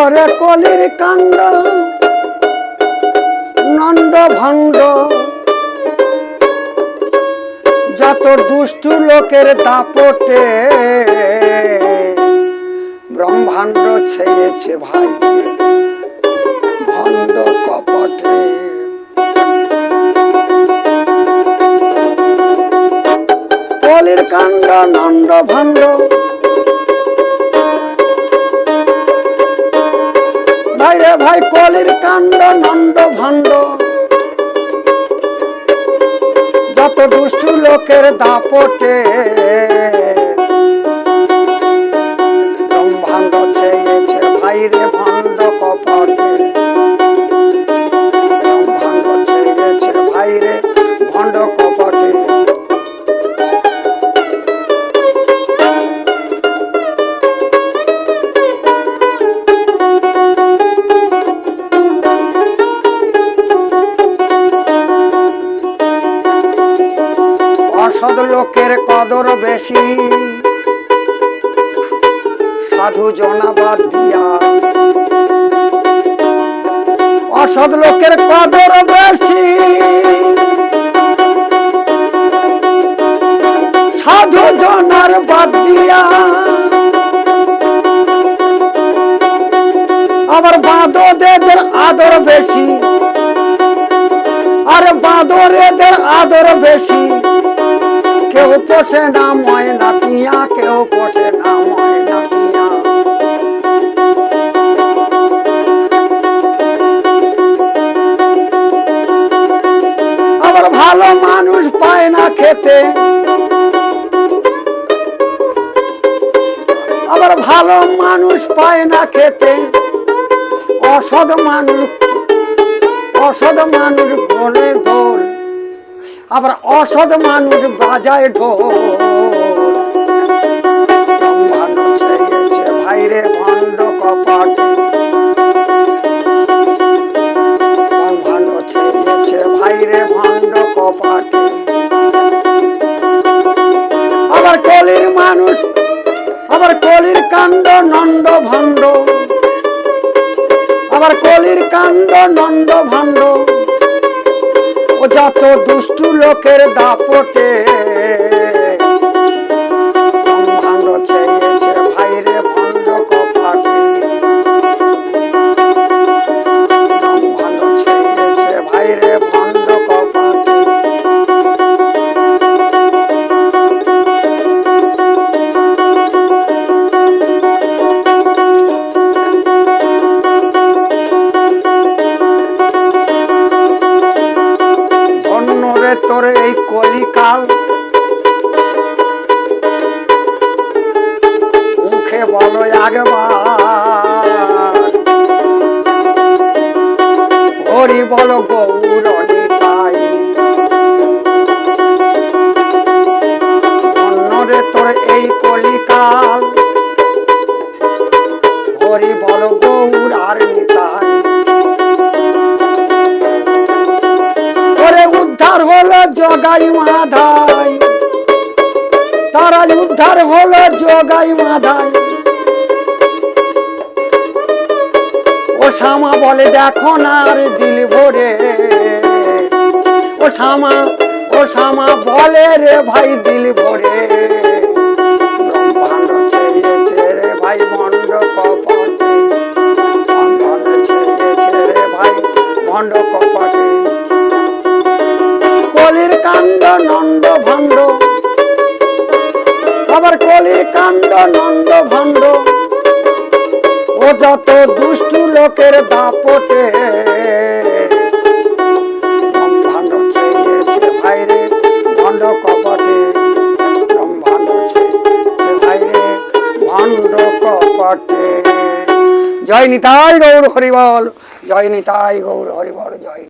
ওরে কলির কাণ্ড, নন্দ ভণ্ড যত দুষ্টু লোকের দাপটে ব্রহ্মাণ্ড ছেয়েছে ভাই, ভণ্ড কপটে। কলির কাণ্ড, নন্দ ভণ্ড ভাই কলির কাণ্ড নন্দ ভণ্ড। যত দুষ্টু লোকের দাপটে অসৎ লোকের কদর বেশি। সাধু জনাবাদ দিয়া। অসৎ লোকের কদর বেশি। সাধু জনার বাদ দিয়া। আবার বাঁদদের আদর বেশি। আর বাঁদরেদের আদর বেশি। কেউ পোষে না ময়না টিয়া কেউ পোষে না ময়না ভালো মানুষ পায় না খেতে। আবার ভালো মানুষ পায় না খেতে। অসদ মানুষ অসদ মানুষ বলে দোল আবার অসৎ মানুষ বাজায় ঢোল। ভাইরে ভণ্ড কপাটে। ব্রহ্মাণ্ড ছেয়েছে ভাইরে ভণ্ড কপাটে। আবার কলির মানুষ, আবার কলির কাণ্ড নন্দ ভণ্ড। আবার কলির কাণ্ড নন্দ ভণ্ড। যত দুষ্টু লোকের দাপটে এই কলিকাল। মুখে বলো একবার। হরি বলো গৌরণিতাই ধন্য রে তোর এই কলিকাল। জগাই মাধাই। তারা উদ্ধার হলো জগাই মাধাই। ও শ্যামা বলে, দেখো না রে দিল ভরে। ও শ্যামা ও শ্যামা বলে, রে ভাই দিল ভরে। নন্দ ভণ্ড। ও যত দুষ্টু লোকের দাপটে। ভণ্ড কপটে। কপটে। জয় নিতাই গৌর হরিবল, জয় নিতাই গৌর হরিবল, জয়।